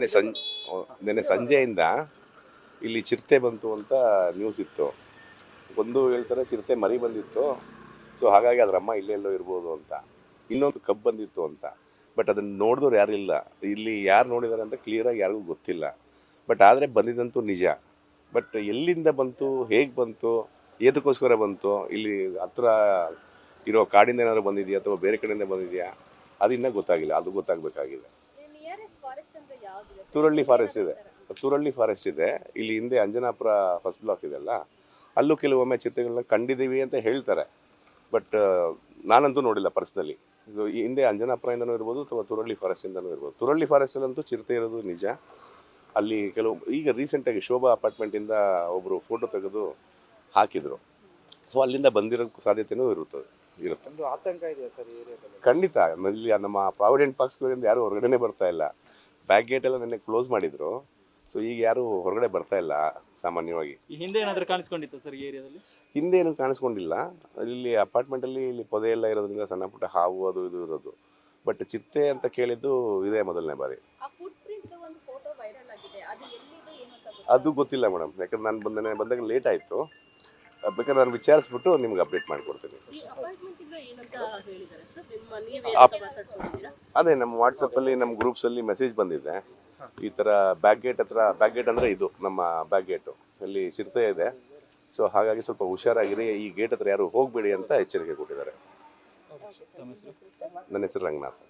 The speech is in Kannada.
ನೆನ್ನೆ ಸಂಜೆ, ನಿನ್ನೆ ಸಂಜೆಯಿಂದ ಇಲ್ಲಿ ಚಿರತೆ ಬಂತು ಅಂತ ನ್ಯೂಸ್ ಇತ್ತು. ಒಂದು ಹೇಳ್ತಾರೆ ಚಿರತೆ ಮರಿ ಬಂದಿತ್ತು. ಸೊ ಹಾಗಾಗಿ ಅದ್ರ ಅಮ್ಮ ಇಲ್ಲೆಲ್ಲೋ ಇರ್ಬೋದು ಅಂತ. ಇನ್ನೊಂದು ಕಬ್ಬು ಬಂದಿತ್ತು ಅಂತ. ಬಟ್ ಅದನ್ನು ನೋಡಿದವ್ರು ಯಾರು ಇಲ್ಲ. ಇಲ್ಲಿ ಯಾರು ನೋಡಿದ್ದಾರೆ ಅಂತ ಕ್ಲಿಯರಾಗಿ ಯಾರಿಗೂ ಗೊತ್ತಿಲ್ಲ. ಬಟ್ ಆದರೆ ಬಂದಿದ್ದಂತೂ ನಿಜ. ಬಟ್ ಎಲ್ಲಿಂದ ಬಂತು, ಹೇಗೆ ಬಂತು ಏದಕ್ಕೋಸ್ಕರ ಬಂತು, ಇಲ್ಲಿ ಹತ್ರ ಇರೋ ಕಾಡಿಂದ ಏನಾದರೂ ಬಂದಿದೆಯಾ ಅಥವಾ ಬೇರೆ ಕಡೆಯಿಂದ ಬಂದಿದೆಯಾ ಅದು ಇನ್ನೂ ಗೊತ್ತಾಗಿಲ್ಲ. ಅದು ಗೊತ್ತಾಗಬೇಕಾಗಿದೆ ನಿಯರೆಸ್ಟ್ ಫಾರೆಸ್ಟ್ ಅಂದ್ರೆ ಯಾವ್ದಿದೆ ತುರಳ್ಳಿ ಫಾರೆಸ್ಟ್ ಇದೆ. ತುರಳ್ಳಿ ಫಾರೆಸ್ಟ್ ಇದೆ. ಇಲ್ಲಿ ಹಿಂದೆ ಅಂಜನಾಪುರ ಫಸ್ಟ್ ಬ್ಲಾಕ್ ಇದೆಲ್ಲ ಅಲ್ಲೂ? ಕೆಲವೊಮ್ಮೆ ಚಿತ್ರಗಳನ್ನ ಕಂಡಿದ್ದೀವಿ ಅಂತ ಹೇಳ್ತಾರೆ. ಬಟ್ ನಾನಂತೂ ನೋಡಿಲ್ಲ ಪರ್ಸ್ನಲಿ ಇದು ಈ ಹಿಂದೆ ಅಂಜನಾಪುರದಿಂದನೂ ಇರ್ಬೋದು ಅಥವಾ ತುರಳ್ಳಿ ಫಾರೆಸ್ಟಿಂದನೂ ಇರ್ಬೋದು. ತುರಳ್ಳಿ ಫಾರೆಸ್ಟಲ್ಲಂತೂ ಚಿರತೆ ಇರೋದು ನಿಜ. ಅಲ್ಲಿ ಕೆಲವು ಈಗ ರೀಸೆಂಟಾಗಿ ಶೋಭಾ ಅಪಾರ್ಟ್ಮೆಂಟಿಂದ ಒಬ್ಬರು ಫೋಟೋ ತೆಗೆದು ಹಾಕಿದರು. ಸೊ ಅಲ್ಲಿಂದ ಬಂದಿರೋ ಸಾಧ್ಯತೆನೂ ಇರುತ್ತದೆ ಇರುತ್ತೆ. ಆತಂಕ ಇದೆಯಾ ಸರ್ ಖಂಡಿತ. ಇಲ್ಲಿ ನಮ್ಮ ಪ್ರಾವಿಡೆಂಟ್ ಪಾರ್ಕ್ಸ್ಗಳಿಂದ ಯಾರೂ ಯಾರು ಹೊರಗಡೆನೆ ಬರ್ತಾ ಇಲ್ಲ. ಬ್ಯಾಕ್ ಗೇಟ್ ಎಲ್ಲ ನಿನ್ನೆ ಕ್ಲೋಸ್ ಮಾಡಿದ್ರು. ಸೊ ಈಗ ಯಾರು ಹೊರಗಡೆ ಬರ್ತಾ ಇಲ್ಲ ಸಾಮಾನ್ಯವಾಗಿ. ಈ ಹಿಂದೆ ಏನಾದರೂ ಕಾಣಿಸ್ಕೊಂಡಿತ್ತು ಸರ್ ಈ ಏರಿಯಾದಲ್ಲಿ ಹಿಂದೆ ಏನು ಕಾಣಿಸ್ಕೊಂಡಿಲ್ಲ. ಇಲ್ಲಿ ಅಪಾರ್ಟ್ಮೆಂಟಲ್ಲಿ ಇಲ್ಲಿ ಪೊದೆ ಎಲ್ಲ ಇರೋದ್ರಿಂದ ಸಣ್ಣ ಪುಟ್ಟ ಹಾವು ಅದು ಇದು ಇರೋದು. ಬಟ್ ಚಿರತೆ ಅಂತ ಕೇಳಿದ್ದು ಇದೇ ಮೊದಲನೇ ಬಾರಿ. ಆ ಫುಟ್ ಒಂದು ಫೋಟೋ ವೈರಲ್ ಆಗಿದೆ. ಅದು ಎಲ್ಲಿದೆ ಏನು ಗೊತ್ತಿಲ್ಲ. ಅದು ಗೊತ್ತಿಲ್ಲ ಮೇಡಮ್ ಯಾಕಂದ್ರೆ ನಾನು ಬಂದನೆ ಬಂದಾಗ ಲೇಟ್ ಆಯಿತು. ಬೇಕಾದ್ರೆ ನಾನು ವಿಚಾರಿಸ್ಬಿಟ್ಟು ನಿಮ್ಗೆ ಅಪ್ಡೇಟ್ ಮಾಡಿಕೊಡ್ತೀನಿ. ಅದೇ ನಮ್ಮ ವಾಟ್ಸಪ್ಪಲ್ಲಿ ನಮ್ಮ ಗ್ರೂಪ್ಸಲ್ಲಿ ಮೆಸೇಜ್ ಬಂದಿದೆ. ಈ ಥರ ಬ್ಯಾಕ್ ಗೇಟ್ ಹತ್ರ ಬ್ಯಾಕ್ ಗೇಟ್ ಅಂದರೆ ಇದು ನಮ್ಮ ಬ್ಯಾಕ್ ಗೇಟು ಅಲ್ಲಿ ಚಿರತೆ ಇದೆ. ಸೊ ಹಾಗಾಗಿ ಸ್ವಲ್ಪ ಹುಷಾರಾಗಿರಿ. ಈ ಗೇಟ್ ಹತ್ರ ಯಾರು ಹೋಗಬೇಡಿ ಅಂತ ಎಚ್ಚರಿಕೆ ಕೊಟ್ಟಿದ್ದಾರೆ. ನನ್ನ ಹೆಸರು ರಂಗನಾಥ್.